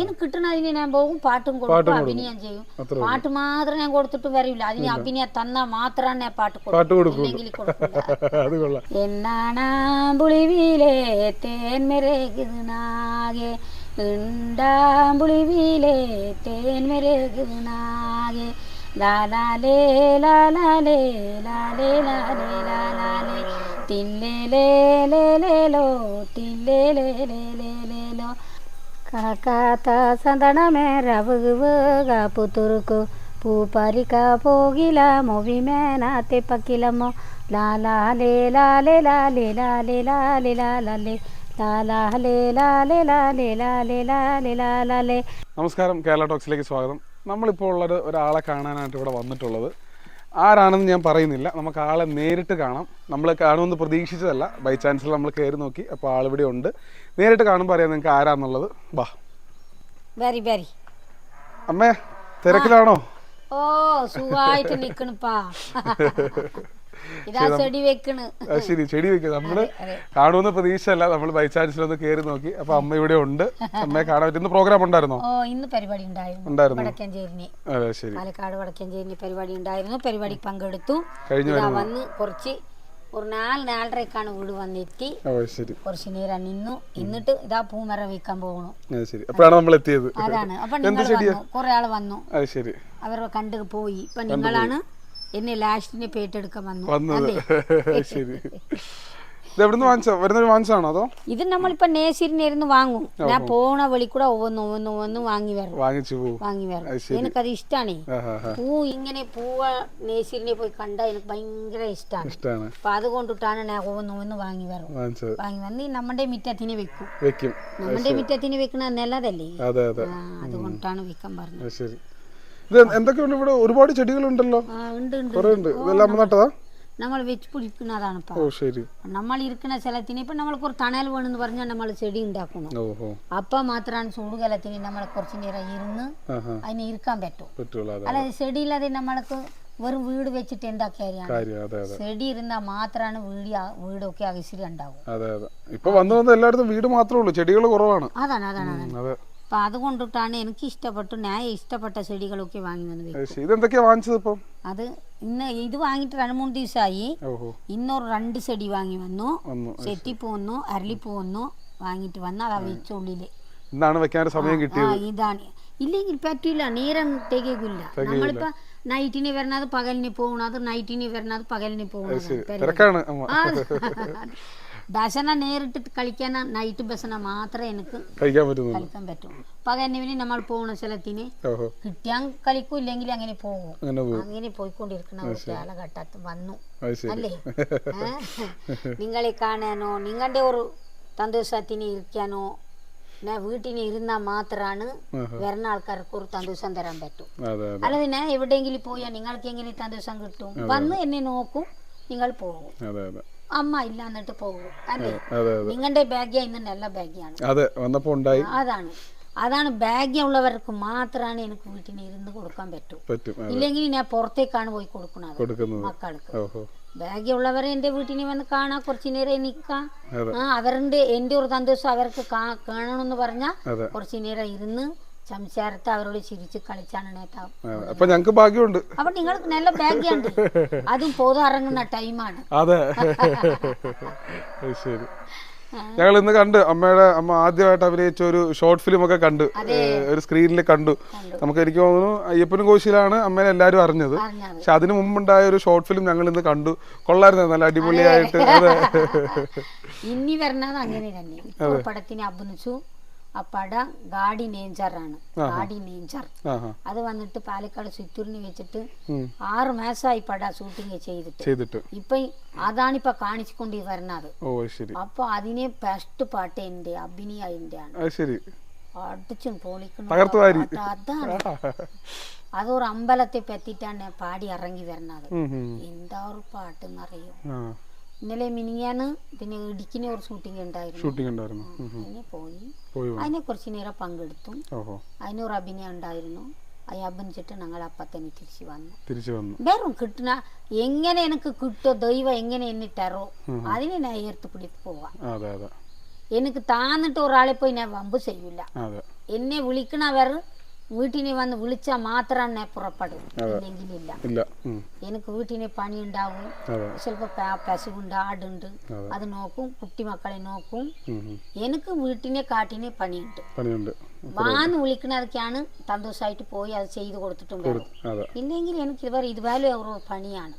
എനിക്ക് കിട്ടണതിന് ഞാൻ പോകും പാട്ടും കൊടുക്കും അഭിനയം ചെയ്യും. പാട്ട് മാത്രം ഞാൻ കൊടുത്തിട്ട് വരില്ല. അതിന് അഭിനയം തന്നാ മാത്രമാണ് ഞാൻ പാട്ട് കൊടുക്കും. എന്നാണ് തേൻമെരകുന്നാകെ ലാലാലേ ലാലാലേ ലാലേ ലാലേ ലാലാലേ തില്ലേ ലേ ലേ ലേ ലോ തില്ലേ ലേ ലേ ലേ ലേ ലോ. കണക്കാത്ത സന്തണമേരവുക പുത്തുറുക്കു പൂപ്പരിക്ക പോകില മൊവിമേനാത്തെ പക്കിലമ്മോ ലാലാലേ ലാലേ ലാലേ ലാലേ ലാലേ ലാലേ. നമസ്കാരം കേരള ടോക്സിലേക്ക് സ്വാഗതം. നമ്മളിപ്പോൾ ഉള്ളത് ഒരാളെ കാണാനായിട്ട് ഇവിടെ വന്നിട്ടുള്ളത് ആരാണെന്ന് ഞാൻ പറയുന്നില്ല. നമുക്ക് ആളെ നേരിട്ട് കാണാം. നമ്മൾ കാണുമെന്ന് പ്രതീക്ഷിച്ചതല്ല. ബൈ ചാൻസിൽ നമ്മൾ കയറി നോക്കി. അപ്പോൾ ആളിവിടെ ഉണ്ട്. നേരിട്ട് കാണുമ്പോൾ അറിയാം നിങ്ങൾക്ക് ആരാന്നുള്ളത്. വാ. Very very. അമ്മേ തിരക്കിലാണോ? ഓ സുഖമായിട്ട് നിക്കണപ്പാ. ശരി ചെടി വെക്കുക നമ്മൾ. കാണുമെന്ന് പ്രതീക്ഷയല്ല. നമ്മൾ ബൈ ചാൻസിൽ ഒന്ന് കയറി നോക്കി. അപ്പൊ അമ്മ ഇവിടെ ഉണ്ട്. അമ്മയെ കാണാൻ പറ്റുന്ന പ്രോഗ്രാം ഉണ്ടായിരുന്നോ? ഇന്ന് പരിപാടി ഉണ്ടായിരുന്നു. വടക്കഞ്ചേരിന്. അതെ ശരി. പാലക്കാട് വടക്കഞ്ചേരിന് പരിപാടി ഉണ്ടായിരുന്നു. പരിപാടി പങ്കെടുത്തു. കഴിഞ്ഞു വന്ന് കുറച്ച് ഒരു നാല് നാലരക്കാണ് വീട് വന്നെത്തി. കുറച്ച് നേരം നിന്നു. എന്നിട്ട് ഇതാ പൂമര വിൽക്കാൻ പോകണു അപ്പോഴാണ് നമ്മൾ എത്തിയത്. അതാണ്. അപ്പൊ നിങ്ങൾ വന്നു. കുറെ ആൾ വന്നു. അവരെ കണ്ടു പോയി. ഇപ്പൊ നിങ്ങളാണ് എന്നെ ലാസ്റ്റിന് പേറ്റെടുക്കാൻ വന്നു. വന്നത്. ശരി. ഇത് എവിടുന്ന് വാങ്ങിച്ചോ? വരുന്നത് വാങ്ങിച്ചാണോ അതോ? ഇത് നമ്മളിപ്പോ നേസിരിനിരുന്ന് വാങ്ങും. ഞാൻ പോണ വഴി കൂടെ ഒവ്വൊന്ന് ഒവ്വൊന്ന് ഒവ്വൊന്ന് വാങ്ങി വരണം. വാങ്ങിച്ചു പോകും വാങ്ങി വരണം. എനിക്കത് ഇഷ്ടാണേ. പൂ ഇങ്ങനെ പൂവ നേസിരിനെ പോയി കണ്ടാ എനിക്ക് ഭയങ്കര ഇഷ്ടമാണ് ഇഷ്ടമാണ് അപ്പൊ അതുകൊണ്ടിട്ടാണ് ഞാൻ ഒവ്വൊന്ന് ഒവ്വൊന്ന് വാങ്ങി വരണം. വാങ്ങിച്ചത്. വാങ്ങി വന്ന് നമ്മുടെ മുറ്റത്തിന് വെക്കും. വെക്കും. നമ്മുടെ മുറ്റത്തിന് വെക്കണ നല്ലതല്ലേ? അതുകൊണ്ടാണ് വെക്കാൻ പറഞ്ഞത്. ശരി. ഇത് എന്തൊക്കെയുണ്ട് ഇവിടെ? ഒരുപാട് ചെടികളുണ്ടല്ലോ. ഉണ്ടല്ലോ കുറെ ഉണ്ട്. ഇതെല്ലാം അമ്മ നട്ടതാ? നമ്മൾ വെച്ച് പിടിക്കുന്നതാണ് ഇപ്പൊ ഓ ശരി. നമ്മൾ ഇരിക്കുന്ന സ്ഥലത്തിന് ഇപ്പൊ നമ്മൾക്ക് ഒരു തണൽ വേണമെന്ന് പറഞ്ഞാൽ നമ്മൾ ചെടി ഉണ്ടാക്കണം. ഓഹോ. അപ്പൊ മാത്രമാണ് ചൂടുകാലത്തിന് നമ്മൾ കുറച്ച് നേരം ഇരുന്ന് അതിനെ ഇരിക്കാൻ പറ്റും. അല്ലാതെ ചെടിയില്ലാതെ നമ്മൾക്ക് വെറും വീട് വെച്ചിട്ട് എന്താ കാര്യമാണ്? ചെടി ഇരുന്നാൽ മാത്രമാണ് വീട് വീടൊക്കെ അകസിരി ഉണ്ടാവും ഇപ്പൊ വന്നു വന്ന് എല്ലായിടത്തും വീട് മാത്രമേ ഉള്ളൂ. ചെടികൾ കുറവാണ്. അതാണ് അതാണ് അതാണ്. അതെ. അപ്പൊ അതുകൊണ്ടിട്ടാണ് എനിക്ക് ഇഷ്ടപ്പെട്ടു. ഞാൻ ഇഷ്ടപ്പെട്ട ചെടികളൊക്കെ വാങ്ങി വന്നത് അത്. ഇതെന്തൊക്കെയാ വാങ്ങിച്ചത് ഇപ്പം? അത് ഇന്ന് ഇത് വാങ്ങിട്ട് രണ്ട് മൂന്ന് ദിവസമായി ഇന്നൊരു രണ്ട് ചെടി വാങ്ങി വന്നു. ചെത്തിപ്പൂ വന്നു അരളിപ്പൂ വന്നു വാങ്ങിട്ട് വന്നു അതാ വെച്ചുള്ളിൽ ഇന്നാണ് വെക്കാൻ സമയം കിട്ടിയത്. ഇതാണ്. ഇല്ലെങ്കിൽ പറ്റില്ല നേരം തികയില്ല നമ്മളിപ്പോ നൈറ്റിന് വരണത് പകലിന് പോകണത് നൈറ്റിന് വരണത് പകലിന് പോകണത് തിരക്കാണ്. ബസന നേരിട്ട് കളിക്കാൻ നൈറ്റ് ഭക്ഷണം മാത്രമേ എനിക്ക് കളിക്കാൻ പറ്റൂ. പകലിന് നമ്മൾ പോകുന്ന സ്ഥലത്തിന് കിട്ടിയാൻ കളിക്കും ഇല്ലെങ്കിൽ അങ്ങനെ പോകും. അങ്ങനെ പോയിക്കൊണ്ടിരിക്കുന്ന ഒരു കാലഘട്ടത്ത് വന്നു. അല്ലേ? നിങ്ങളെ കാണാനോ നിങ്ങളുടെ ഒരു സന്തോഷത്തിന് ഇരിക്കാനോ ഞാൻ വീട്ടിന് ഇരുന്നാൽ മാത്രമാണ് വരുന്ന ആൾക്കാർക്ക് ഒരു സന്തോഷം തരാൻ പറ്റും. അല്ലാതെ ഞാൻ എവിടെയെങ്കിലും പോയാൽ നിങ്ങൾക്ക് എങ്ങനെ സന്തോഷം കിട്ടും? വന്ന് എന്നെ നോക്കും നിങ്ങൾ പോകും. അമ്മ ഇല്ല എന്നിട്ട് പോകും. അല്ലേ? നിങ്ങളുടെ ബാഗ്യ ഇന്ന് നല്ല ബാഗ്യാണ്. അതെ വന്നപ്പോ ഉണ്ടായി. അതാണ്. അതാണ് ഭാഗ്യമുള്ളവർക്ക് മാത്രമാണ് എനിക്ക് വീട്ടിന് ഇരുന്ന് കൊടുക്കാൻ പറ്റൂ. ഇല്ലെങ്കിൽ ഞാൻ പുറത്തേക്കാണ് പോയി കൊടുക്കുന്നത് കൊടുക്കുന്നത്. മക്കൾക്ക്. ഭാഗ്യമുള്ളവരെ എന്റെ വീട്ടിൽ വന്ന് കാണാം കുറച്ചു നേരം നിൽക്കാം. ആ അവരുടെ എന്റെ ഒരു സന്തോഷം അവർക്ക് കാണണം കാണണമെന്ന് പറഞ്ഞാൽ കുറച്ചു നേരം ഇരുന്ന് സംസാരത്തെ അവരോട് ചിരിച്ച് കളിച്ചാണ് നേതാവ്. അപ്പൊ ഞങ്ങക്ക് ഭാഗ്യമുണ്ട്. അപ്പൊ നിങ്ങൾ നല്ല ഭാഗ്യമുണ്ട്. അതും പൊതു ഇറങ്ങുന്ന ടൈമാണ് അതെ. ശരി. ഞങ്ങൾ ഇന്ന് കണ്ട് അമ്മയുടെ അമ്മ ആദ്യമായിട്ട് അഭിനയിച്ച ഒരു ഷോർട്ട് ഫിലിം ഒക്കെ കണ്ട് ഒരു സ്ക്രീനിൽ കണ്ടു. നമുക്ക് എനിക്ക് തോന്നുന്നു അയ്യപ്പനും കോശിയിലാണ് അമ്മേനെ എല്ലാവരും അറിഞ്ഞത്. പക്ഷെ അതിനു മുമ്പുണ്ടായ ഒരു ഷോർട്ട് ഫിലിം ഞങ്ങൾ ഇന്ന് കണ്ടു. കൊള്ളായിരുന്നു നല്ല അടിപൊളിയായിട്ട്. അതെ. ഇനി വരണത് അങ്ങനെ തന്നെ. ഇപ്പോൾ പടത്തിന് അഭിനയിച്ചു. ആ പടം ഗാഡി നേഞ്ചറാണ്. ഗാഡി നേഞ്ചർ. അത് വന്നിട്ട് പാലക്കാട് ചിത്തൂരിന് വെച്ചിട്ട്. ആറ് മാസമായി പടം ഷൂട്ടിങ് ചെയ്തിട്ട്. ഇപ്പൊ അതാണിപ്പൊ കാണിച്ചുകൊണ്ട് വരണത്. അപ്പൊ അതിനെ ബെസ്റ്റ് പാട്ട് എന്റെ അഭിനയ എന്റെ ആണ്. അടിച്ചും പൊളിക്കണം. അതാണ്. അതൊരു അമ്പലത്തെ പറ്റിട്ടാണ് പാടി ഇറങ്ങി വരണത്. എന്താ ഒരു പാട്ടെന്നറിയോ? ഇന്നലെ മിനിങ്ങാന്ന് പിന്നെ ഇടുക്കിന് ഒരു ഷൂട്ടിംഗ് ഉണ്ടായിരുന്നു. ഷൂട്ടിംഗ് ഉണ്ടായിരുന്നു. അതിനെ പോയി. അതിനെ കുറച്ച് നേരം പങ്കെടുത്തു ഓഹോ. ഒരു അഭിനയം ഉണ്ടായിരുന്നു. അത് അഭിനയിച്ചിട്ട് ഞങ്ങൾ അപ്പം തന്നെ തിരിച്ചു വന്നു. തിരിച്ചു വന്നു. വേറും കിട്ടണ എങ്ങനെ എനിക്ക് കിട്ടോ ദൈവം എങ്ങനെ എന്നെ തരോ അതിനെ ഞാൻ ഏർത്ത് പിടിച്ച് പോവാം. അതെ അതെ. എനിക്ക് താന്നിട്ട് ഒരാളെ പോയി ഞാൻ വമ്പ് ചെയ്യൂല. അതെ. എന്നെ വിളിക്കണവർ വീട്ടിനെ വന്ന് വിളിച്ചാൽ മാത്രം ഞാൻ പുറപ്പെടും. ഇല്ലെങ്കിലില്ല. എനിക്ക് വീട്ടിനെ പണി ഉണ്ടാവും ചിലപ്പോ ചിലപ്പോൾ പശുവുണ്ട് ആടുണ്ട്. അത്. നോക്കും കുട്ടിമക്കളെ നോക്കും. ഉം, ഉം. എനിക്ക് വീട്ടിനെ കാട്ടിനെ പണിയുണ്ട്. വാന്ന് വിളിക്കണതൊക്കെയാണ് സന്തോഷമായിട്ട് പോയി അത് ചെയ്ത് കൊടുത്തിട്ടും ഇല്ലെങ്കിൽ എനിക്ക് ഇതുവരെ ഇതുപോലെ ഒരു പണിയാണ്.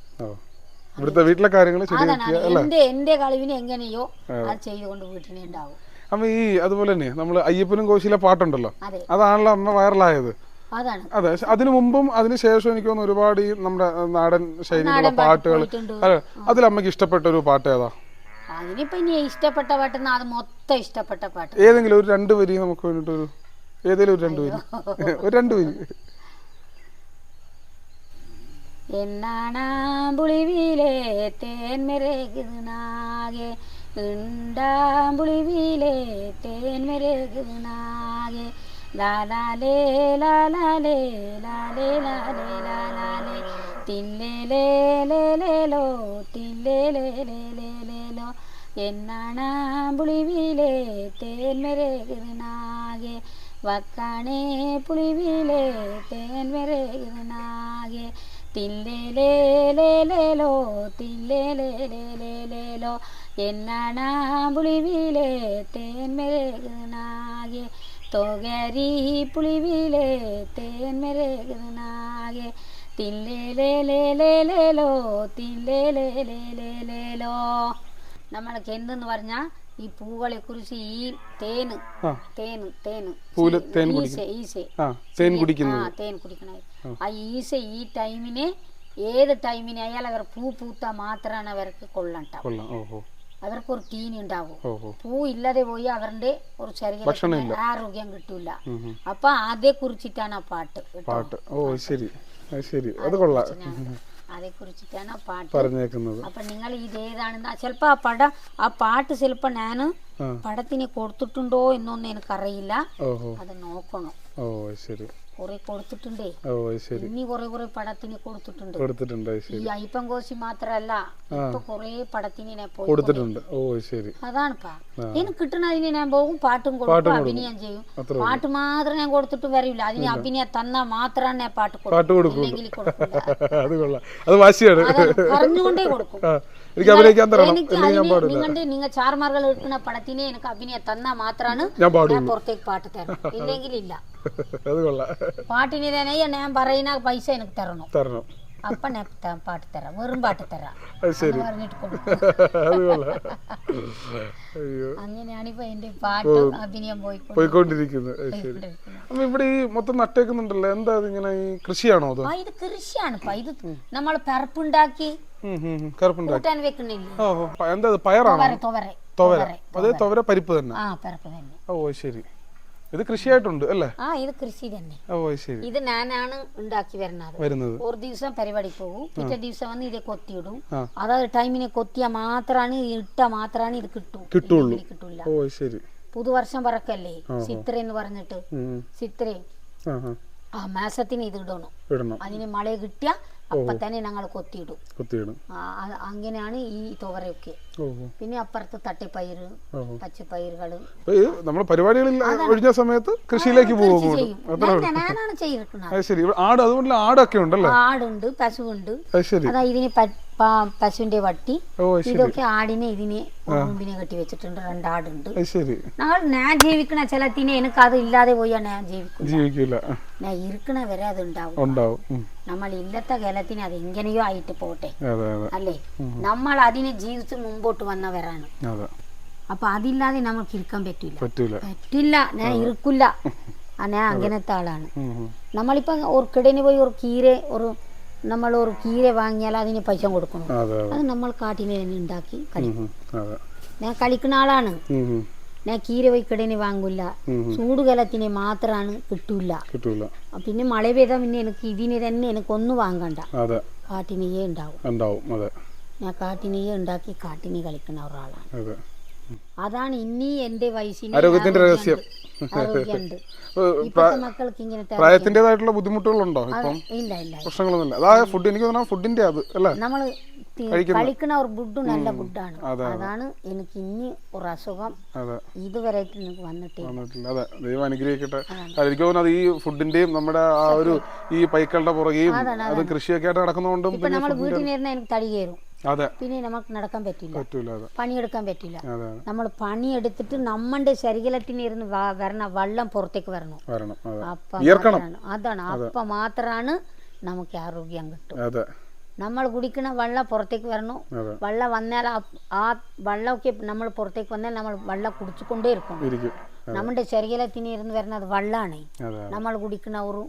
ഇവിടുത്തെ വീട്ടിലെ കാര്യങ്ങൾ അതാണ്. എന്റെ എന്റെ കളിവിനെ എങ്ങനെയോ അത്. ചെയ്തുകൊണ്ട് വീട്ടിനെ ഉണ്ടാവും അമ്മ ഈ അതുപോലെ തന്നെ നമ്മൾ അയ്യപ്പനും കോശിയിലെ പാട്ടുണ്ടല്ലോ. അതെ. അതാണല്ലോ അമ്മ വൈറലായത്. അതെ. അതിനു മുമ്പും അതിനു ശേഷം എനിക്ക് തോന്നുന്നു ഒരുപാട് ഈ നമ്മുടെ നാടൻ ശൈലിയിലുള്ള പാട്ടുകൾ. അതെ അതിൽ അമ്മയ്ക്ക് ഇഷ്ടപ്പെട്ട ഒരു പാട്ട് ഏതാ? അതിനിപ്പോ ഇനി ഇഷ്ടപ്പെട്ട പാട്ട് അത് മൊത്തം ഇഷ്ടപ്പെട്ട പാട്ട്. ഏതെങ്കിലും ഒരു രണ്ട് വരി നമുക്ക് വേണ്ടിട്ട് ഒരു ഏതെങ്കിലും ഒരു രണ്ട് വരി. ഒരു രണ്ട് വരി. എന്നാണാമ്പുളിവിലെ തേൻമെരകുനാകെ ഉണ്ടാമ്പുളിവിലെ തേൻമെരകുനാകെ ലാലാലേ ലാലാലേ ലാലേ ലാലേ ലാലാലേ തില്ലേലേലേലേലോ തില്ലേലേലേലേലേലോ എന്നാണാമ്പുളിവിലെ തേൻമെരകുനാകെ വക്കാണേ പുളിവിലെ തേൻമെരകുനാകെ തില്ലേലേലേലേലോ തില്ലേലേലേലേലേലോ എന്നാണാമ്പുളിവിലെ തേൻമെരകുനാകെ? തൊകരി പുളിവിലെ തേൻമെരകുനാകെ? തില്ലേലേലേലേലേലോ തില്ലേലേലേലേലേലോ നമ്മൾക്ക് എന്തെന്ന് പറഞ്ഞാൽ ഈ പൂവളെ കുറിച്ച് ഈ തേന് തേന് തേന്. പൂല തേൻ ഈസ ഈസ ആ തേൻ ആ തേൻ കുടിക്കണത്. ആ. ഈസ ഈ ടൈമിന് ഏത് ടൈമിന് അയാൾ അവർ പൂ പൂത്താ മാത്രമാണ് അവർക്ക് കൊള്ളണ്ട കൊള്ളാം ഓഹോ. അവർക്ക് ഒരു തീനി ഉണ്ടാവും. പൂ ഇല്ലാതെ പോയി അവരുടെ ഒരു ശരീരം ആരോഗ്യം കിട്ടൂല. അപ്പൊ അതേ കുറിച്ചിട്ടാണ് ആ പാട്ട് പാട്ട്. ഓ ശരി. ശരി. അത് കൊള്ളാം. അതേ കുറിച്ചിട്ടാണ് ആ പാട്ട്. പറഞ്ഞേക്കുന്നത്. അപ്പൊ നിങ്ങൾ ഇത് ഏതാണെന്ന് ചിലപ്പോ ആ പടം ആ പാട്ട് ചിലപ്പോ ഞാൻ പടത്തിന് കൊടുത്തിട്ടുണ്ടോ എന്നൊന്നും എനിക്കറിയില്ല. അത് നോക്കണം. ഓ ശരി. കുറെ കൊടുത്തിട്ടുണ്ടേ. ഓ ശരി. ഇനി കുറെ കുറെ പടത്തിന് കൊടുത്തിട്ടുണ്ട്. കൊടുത്തിട്ടുണ്ട് അത് ഈ ശരി അയ്യപ്പൻ കോശി മാത്രല്ല ഇപ്പൊ കുറെ പടത്തിന് ഞാൻ പോയി കൊടുത്തിട്ടുണ്ട്. ഓ ശരി. അതാണിപ്പാ. എനിക്ക് കിട്ടണതിന് ഞാൻ പോകും പാട്ടും കൊടുക്കും അഭിനയം ചെയ്യും. പാട്ട് മാത്രം ഞാൻ കൊടുത്തിട്ട് വരില്ല. അതിന് അഭിനയം തന്നാ മാത്രമാണ് ഞാൻ പാട്ട് പാട്ട് കൊടുക്കും. അത് കൊള്ളാം. അത് വാശിയാണ്. പറഞ്ഞുകൊണ്ടേ കൊടുക്കും. എനിക്ക് അഭിനയിക്കാൻ തരണം. അല്ലെങ്കിൽ ഞാൻ പാടില്ല. നിങ്ങളുടെ നിങ്ങൾ ചാർമാർകൾ എടുക്കുന്ന പടത്തിനെ എനിക്ക് അഭിനയം തന്നാ മാത്രമാണ് ഞാൻ പുറത്തേക്ക് പാട്ട് തരണം. ഇല്ലെങ്കിൽ ഇല്ല അത് കൊള്ളാം. പാട്ടിന് തന്നെ ഞാൻ പറയുന്ന പൈസ എനിക്ക് തരണം. തരണം. അപ്പൊ ഞാൻ പാട്ട് തരാം. വെറും പാട്ട് തരാം. ശരി. എന്റെ പാട്ടും അഭിനയം പോയിക്കൊണ്ട് പോയിക്കൊണ്ടിരിക്കുന്നത്. ഇവിടെ ഈ മൊത്തം നട്ടേക്കുന്നുണ്ടല്ലോ. എന്താ ഇങ്ങനെ ഈ കൃഷിയാണോ അത്? ആ ഇത് കൃഷിയാണ്. ഇപ്പൊ ഇത് നമ്മൾ പെറപ്പുണ്ടാക്കി. കറുപ്പുണ്ടാക്കി. കൂട്ടാൻ വെക്കുന്നില്ല? ഓ ഓ, പ- എന്താ ഇത്? പയറാണോ? തുവര തുവര. തുവര. അതേ തുവര. പരിപ്പ് തന്നെ. ആ പെറപ്പ് തന്നെ. ഓ ശരി. ഇത് കൃഷിയായിട്ടുണ്ട് അല്ലേ? ആ ഇത് കൃഷി തന്നെ. ഓ ശരി. ഇത് ഞാനാണ് ഉണ്ടാക്കി വരുന്നത്. വരുന്നത്. ഒരു ദിവസം പരിപാടി പോകും. പിറ്റേ ദിവസം വന്ന് ഇത് കൊത്തിയിടും. ആ. അതായത് ടൈമിനെ കൊത്തിയ മാത്രമാണ് ഇട്ട മാത്രമാണ് ഇത് കിട്ടും. കിട്ടുള്ളൂ. ഇല്ലെങ്കിൽ കിട്ടൂല. ഓ ശരി. പുതുവർഷം പറക്കല്ലേ? ചിത്ര എന്ന് പറഞ്ഞിട്ട്. സിത്ര ചിത്ര ആ മാസത്തിന് ഇത് ഇടണം. ഇടണം. അതിന് മഴ കിട്ടിയ അപ്പൊ തന്നെ ഞങ്ങൾ കൊത്തിയിടും. കുത്തിയിടും. അങ്ങനെയാണ് ഈ തുവരയൊക്കെ. പിന്നെ അപ്പുറത്ത് പച്ചപ്പയറുകൾ. അപ്പൊ നമ്മുടെ പരിപാടികളിൽ ഒഴിഞ്ഞ സമയത്ത് കൃഷിയിലേക്ക് പോകും ആട് അതുകൊണ്ടല്ല ആടുണ്ട് പശുവുണ്ട്. അത് ഇതിന് പശുവിന്റെ വട്ടി ഇതൊക്കെ ആടിനെ ഇതിനെ മുമ്പിനെ കെട്ടി വെച്ചിട്ടുണ്ട് രണ്ടാടുണ്ട് ഞങ്ങൾ ഞാൻ ജീവിക്കണ ചിലത്തിനെ എനിക്ക് അത് ഇല്ലാതെ പോയാ ഞാൻ ജീവിക്കും ജീവിക്കില്ല ഞാൻ ഇരിക്കണ വരെ അത് ഉണ്ടാവും. നമ്മൾ ഇല്ലത്തെ കാലത്തിന് അത് എങ്ങനെയോ ആയിട്ട് പോട്ടെ. അല്ലേ? നമ്മൾ അതിനെ ജീവിച്ച് മുമ്പോട്ട് വന്നവരാണ്. അപ്പൊ അതില്ലാതെ നമുക്ക് ഇരിക്കാൻ പറ്റില്ല പറ്റൂല. പറ്റില്ല. ഞാൻ ഇരിക്കില്ല ഞാൻ അങ്ങനത്തെ ആളാണ്. നമ്മളിപ്പോ ഒരു കിടന് പോയി ഒരു കീരെ ഒരു നമ്മൾ ഒരു കീര വാങ്ങിയാൽ അതിന് പൈസ കൊടുക്കണം. അതെ നമ്മൾ കാട്ടിനെ തന്നെ ഉണ്ടാക്കി. അതെ. ഞാൻ കളിക്കുന്ന ആളാണ്. ഞാൻ കീര വൈക്കടേനെ വാങ്ങൂല. വാങ്ങില്ല. ചൂടുകാലത്തിന് മാത്രമാണ് കിട്ടൂല. പിന്നെ മഴ പെയ്താൽ പിന്നെ എനിക്ക് ഇതിന് തന്നെ എനിക്ക് ഒന്നും വാങ്ങണ്ട. കാട്ടിനെയേ ഉണ്ടാവും. ഞാൻ കാട്ടിനെയേ ഉണ്ടാക്കി കാട്ടിനെ കളിക്കുന്ന ഒരാളാണ്. അതാണ് ഇനി എന്റെ വയസ്സിന് ആരോഗ്യത്തിന്റെ രഹസ്യം. ആരോഗ്യമുണ്ട്. പ്രായത്തിന്റെതായിട്ടുള്ള ബുദ്ധിമുട്ടുകളുണ്ടോ ഇപ്പം? ഇല്ല ഇല്ല പ്രശ്നങ്ങളൊന്നുമില്ല. അതായത് ഫുഡ് എനിക്ക് തോന്നുന്നു ഫുഡിന്റെ അത് അല്ലേ? നമ്മൾ കഴിക്കുന്ന ഒരു ബുഡ് നല്ല ഫുഡാണ് അതാണ് എനിക്ക് ഇനി ഒരു അസുഖം ഇതുവരെയായിട്ട് എനിക്ക് വന്നിട്ടില്ല. അതെ ദൈവം അനുഗ്രഹിക്കട്ടെ. എനിക്ക് തോന്നുന്നത് ഈ ഫുഡിന്റെയും നമ്മുടെ ആ ഒരു ഈ പൈക്കളുടെ പുറകെയും അത് കൃഷിയൊക്കെ ആയിട്ട് നടക്കുന്നതുകൊണ്ടും നമ്മൾ വീട്ടിൽ നിന്ന് എനിക്ക് തടി കയറും. പിന്നെ നമുക്ക് നടക്കാൻ പറ്റില്ല. പണിയെടുക്കാൻ പറ്റില്ല. നമ്മൾ പണിയെടുത്തിട്ട് നമ്മുടെ ശരീരത്തിന് ഇരുന്ന് വരണ വെള്ളം പുറത്തേക്ക് വരണം. അപ്പൊ അതാണ്. അപ്പൊ മാത്രാണ് നമുക്ക് ആരോഗ്യം കിട്ടും നമ്മൾ കുടിക്കുന്ന വെള്ളം പുറത്തേക്ക് വരണം. വെള്ളം വന്നാൽ ആ- വെള്ളമൊക്കെ നമ്മൾ പുറത്തേക്ക് വന്നാൽ നമ്മൾ വെള്ളം കുടിച്ചുകൊണ്ടേ ഇരിക്കും. നമ്മുടെ ശരീരത്തിന് ഇരുന്ന് വരുന്നത് വെള്ളമാണ് നമ്മൾ കുടിക്കുന്ന ഒരു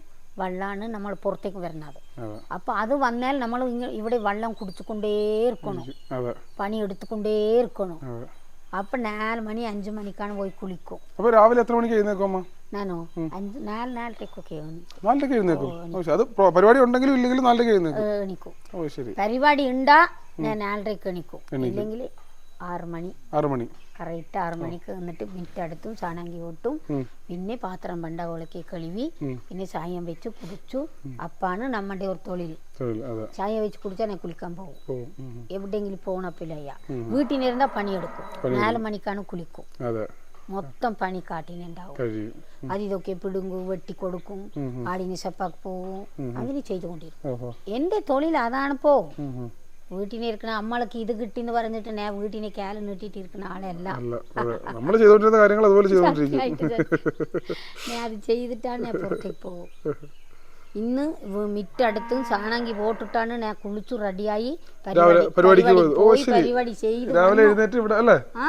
വെള്ളമാണ് നമ്മൾ പുറത്തേക്ക് വരുന്നത് അപ്പൊ അപ്പോൾ അത് വന്നാൽ നമ്മൾ ഇവിടെ വെള്ളം കുടിച്ചുകൊണ്ടേ ഇരിക്കണം. പണി എടുത്തുകൊണ്ടേ ഇരിക്കണം. അപ്പൊ നാല് മണി അഞ്ചു മണിക്കാണ് പോയി കുളിക്കും. അപ്പൊ രാവിലെ എത്ര മണിക്ക് എഴുന്നേക്കും ഞാനോ? അഞ്ച് നാല് നാലരക്കൊക്കെ നാലരക്ക് എഴുന്നേക്കും. അത് പരിപാടി ഉണ്ടെങ്കിലും ഇല്ലെങ്കിലും നാലരക്ക് എഴുന്നേക്കും എണീക്കും. പരിപാടി ഉണ്ടാ ഞാൻ നാലരക്ക് എണീക്കും. ഇല്ലെങ്കിൽ ആറ് മണി ആറ് മണി കറക്റ്റ് ആറ് മണിക്ക് എന്നിട്ട് മിറ്റടുത്തും ചാണകി ഓട്ടും. പിന്നെ പാത്രം പണ്ട വിളക്കി കഴുകി പിന്നെ ചായം വെച്ച് കുടിച്ചു. അപ്പാണ് നമ്മുടെ ഒരു തൊഴിൽ ചായ വെച്ച് കുടിച്ചാൽ ഞാൻ കുളിക്കാൻ പോകും. എവിടെയെങ്കിലും പോണപ്പില്ലയ്യ വീട്ടിലിരുന്നാ പണിയെടുക്കും. നാല് മണിക്കാണ് കുളിക്കും. മൊത്തം പണി കാട്ടിനുണ്ടാവും കഴിയും. അത് ഇതൊക്കെ പിടുങ്ങും വെട്ടിക്കൊടുക്കും. ആടിന് സെപ്പാക്ക് പോവും. അങ്ങനെ ചെയ്തുകൊണ്ടിരിക്കും. എന്റെ തൊഴിൽ അതാണിപ്പോ. വീട്ടിലിരിക്കണ അമ്മൾക്ക് ഇത് കിട്ടിന്ന് പറഞ്ഞിട്ട് ഞാൻ വീട്ടിനെ കാലം നീട്ടിട്ട് ഇരിക്കുന്ന ആളല്ല നമ്മൾ ചെയ്തോണ്ടിരുന്ന കാര്യങ്ങൾ അതുപോലെ ഞാൻ അത് ചെയ്തിട്ടാണ് ഞാൻ പുറത്തേക്ക് പോകും. ഇന്ന് മിറ്റടുത്തും സാണാങ്കി പോട്ടിട്ടാണ് ഞാൻ കുളിച്ചു റെഡിയായി. പരിപാടി ചെയ്ത് രാവിലെ എഴുന്നേറ്റ് ഇവിടെ അല്ലേ? ആ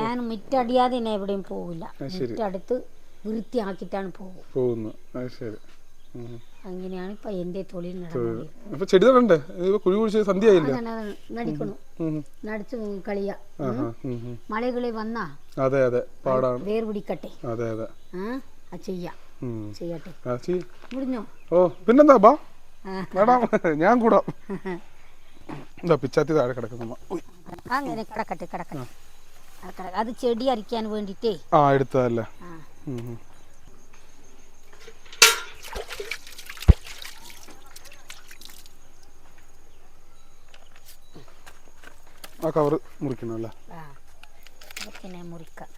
ഞാൻ മിറ്റടിയാതെ ഞാൻ എവിടെയും പോകില്ല മിറ്റടുത്ത് വൃത്തിയാക്കിയിട്ടാണ് പോകും അങ്ങനെയാണ് ഇപ്പൊ എന്റെ തൊഴിൽ അപ്പൊ ചെടി നടണ്ടേ കുഴി കുഴിച്ച് സന്ധ്യയായില്ലേ നടിക്കണു. നടിച്ചു കളിയ. മഴകളെ വന്നാ അതെ അതെ. പാടാണ്. വേർ പിടിക്കട്ടെ അതെ അതെ. ആ ചെയ്യാം. ചെയ്യട്ടെ. മുടിഞ്ഞോ ഓ പിന്നെന്താ ബാ. മേഡം ഞാൻ കൂടാം. എന്താ പിച്ചാത്തി താഴെ കിടക്കുന്ന അങ്ങനെ കിടക്കട്ടെ കിടക്കട്ടെ. അത് കിടക്ക- അത് ചെടി അരിക്കാൻ വേണ്ടിട്ടേ ആ എടുത്തതല്ലേ. ആ കവർ മുറിക്കണമല്ലേ പിന്നെ മുറിക്കാം.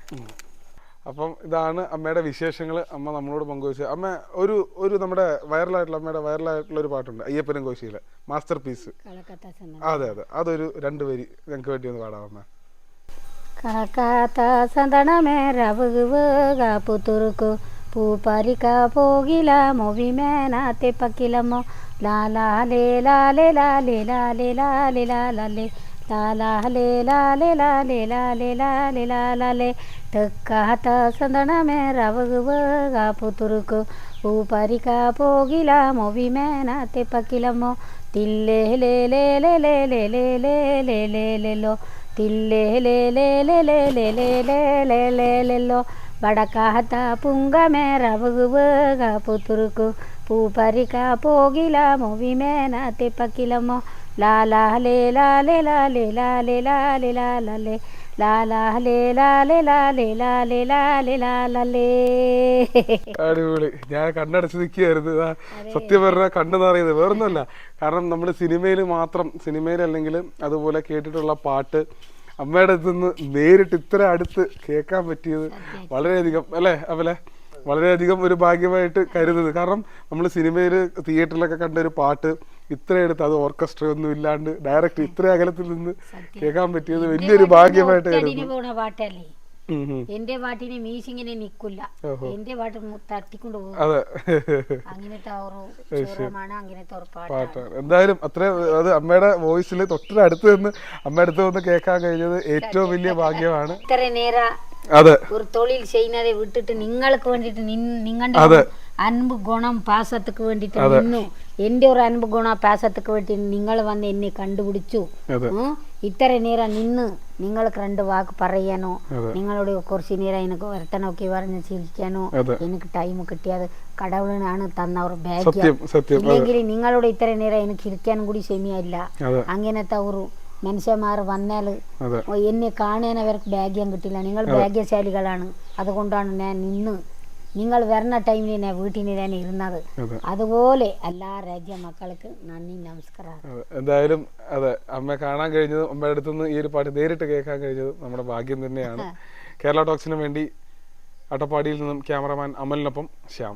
അപ്പം ഇതാണ് അമ്മയുടെ വിശേഷങ്ങൾ അമ്മ നമ്മളോട് പങ്കുവച്ചത് അമ്മ ഒരു ഒരു നമ്മുടെ വൈറലായിട്ടുള്ള അമ്മയുടെ വൈറലായിട്ടുള്ള ഒരു പാട്ടുണ്ട് അയ്യപ്പനും കോശിയിലെ മാസ്റ്റർ പീസ്. അതെ അതെ. അതൊരു രണ്ട് വരി ഞങ്ങൾക്ക് വേണ്ടി ഒന്ന് പാടാം അമ്മ. കാക്കാത്ത സന്തനമേ രവുക പുത്തുറുക്കു പൂപ്പരിക്ക പോകില മൊവി മേനാത്തെ പക്കിലമ്മോ ലാലാലേ ലാലേ ലാലേ ലാലേ ലാലേ ലാലേ ലാലാലേ ലാലേ ലാലേ ലാലേ ലാലേ ലാലാലേ തെക്കാത്ത സന്തണമേ റവകുവ കാപ്പുത്തുറുക്കു ഊപ്പരിക്ക പോകില മൊവി മേനാത്തെ പക്കിലമ്മോ തില്ലേ ലേ ലേ ലേ ലേ ലേ ലേ ലേ ലേ ലേ ലേലോ തില്ലേ ലേ ലേ ലേ ലേ ലേ ലേ ലേ ലേ ലേ ലേലോ బడకాహత పుంగమే రవగువగా పుతురుకు పూపరిక పోగిలము విమేన తిప్పకిలమో അടിപൊളി ഞാൻ കണ്ണടച്ച് നിൽക്കുകയായിരുന്നു സത്യം പറഞ്ഞാൽ കണ്ണു വേറൊന്നുമല്ല കാരണം നമ്മൾ സിനിമയിൽ മാത്രം സിനിമയിൽ അല്ലെങ്കിൽ അതുപോലെ കേട്ടിട്ടുള്ള പാട്ട് അമ്മയുടെ അടുത്ത് നിന്ന് നേരിട്ട് ഇത്ര അടുത്ത് കേൾക്കാൻ പറ്റിയത് വളരെയധികം അല്ലേ അവലെ വളരെയധികം ഒരു ഭാഗ്യമായിട്ട് കരുതുന്നത്. കാരണം നമ്മൾ സിനിമയിൽ തിയേറ്ററിലൊക്കെ കണ്ട ഒരു പാട്ട് ഇത്ര എടുത്ത് അത് ഓർക്കസ്ട്ര ഒന്നും ഇല്ലാണ്ട് ഡയറക്റ്റ് ഇത്ര അകലത്തിൽ നിന്ന് കേൾക്കാൻ പറ്റിയത് വലിയൊരു ഭാഗ്യമായിട്ട് കരുതുന്നു. എന്റെ പാട്ടിന് മീശിങ്ങനെ നിക്കില്ല. എന്റെ പാട്ട് തട്ടിക്കൊണ്ട് പോകും. പാട്ടാണ്. എന്തായാലും അത്ര അത് അമ്മയുടെ വോയിസിൽ തൊട്ടടുത്ത് നിന്ന് അമ്മയുടെ അടുത്ത് വന്ന് കേൾക്കാൻ കഴിഞ്ഞത് ഏറ്റവും വലിയ ഭാഗ്യമാണ്. ഇത്ര നേര അതെ. ഒരു തൊഴിൽ ചെയ്യുന്നതെ വിട്ടിട്ട് നിങ്ങൾക്ക് വേണ്ടിട്ട് നിങ്ങളുടെ അൻപ് ഗുണം പാസത്തുക്ക് വേണ്ടിട്ട് നിന്നു. എന്റെ ഒരു അൻപ് ഗുണ പാസത്തുക്ക് വേണ്ടി നിങ്ങൾ വന്ന് എന്നെ കണ്ടുപിടിച്ചു. അതെ. ഉം? ഇത്ര നേരം നിന്ന് നിങ്ങൾക്ക് രണ്ട് വാക്ക് പറയാനോ അതെ. നിങ്ങളോട് കുറച്ച് നേരം എനിക്ക് വരട്ടനൊക്കെ പറഞ്ഞ് ചിരിക്കാനോ അതെ. എനിക്ക് ടൈം കിട്ടിയത് കടവുളിനാണ് തന്ന ഒരു ഭാഗ്യം. സത്യം സത്യം. ഇല്ലെങ്കിൽ നിങ്ങളോട് ഇത്ര നേരം എനിക്ക് കൂടി ക്ഷമയില്ല. അതെ. അങ്ങനത്തെ ഒരു മനുഷ്യന്മാർ വന്നാൽ എന്നെ കാണാൻ അവർക്ക് ഭാഗ്യം കിട്ടില്ല. നിങ്ങൾ ഭാഗ്യശാലികളാണ്. അതുകൊണ്ടാണ് ഞാൻ നിന്ന് നിങ്ങൾ വരുന്ന ടൈമിൽ ഞാൻ വീട്ടിൽ തന്നെ ഇരുന്നത്. അതുപോലെ എല്ലാ രാജ്യ മക്കൾക്ക് നന്ദി നമസ്കാരം. എന്തായാലും അതെ അമ്മ കാണാൻ കഴിഞ്ഞതും അമ്മയുടെ അടുത്തുനിന്ന് ഈ ഒരു പാട്ട് നേരിട്ട് കേൾക്കാൻ കഴിഞ്ഞതും നമ്മുടെ ഭാഗ്യം തന്നെയാണ്. കേരള ടോക്സിന് വേണ്ടി അട്ടപ്പാടിയിൽ നിന്നും ക്യാമറമാൻ അമലിനൊപ്പം ശ്യാം.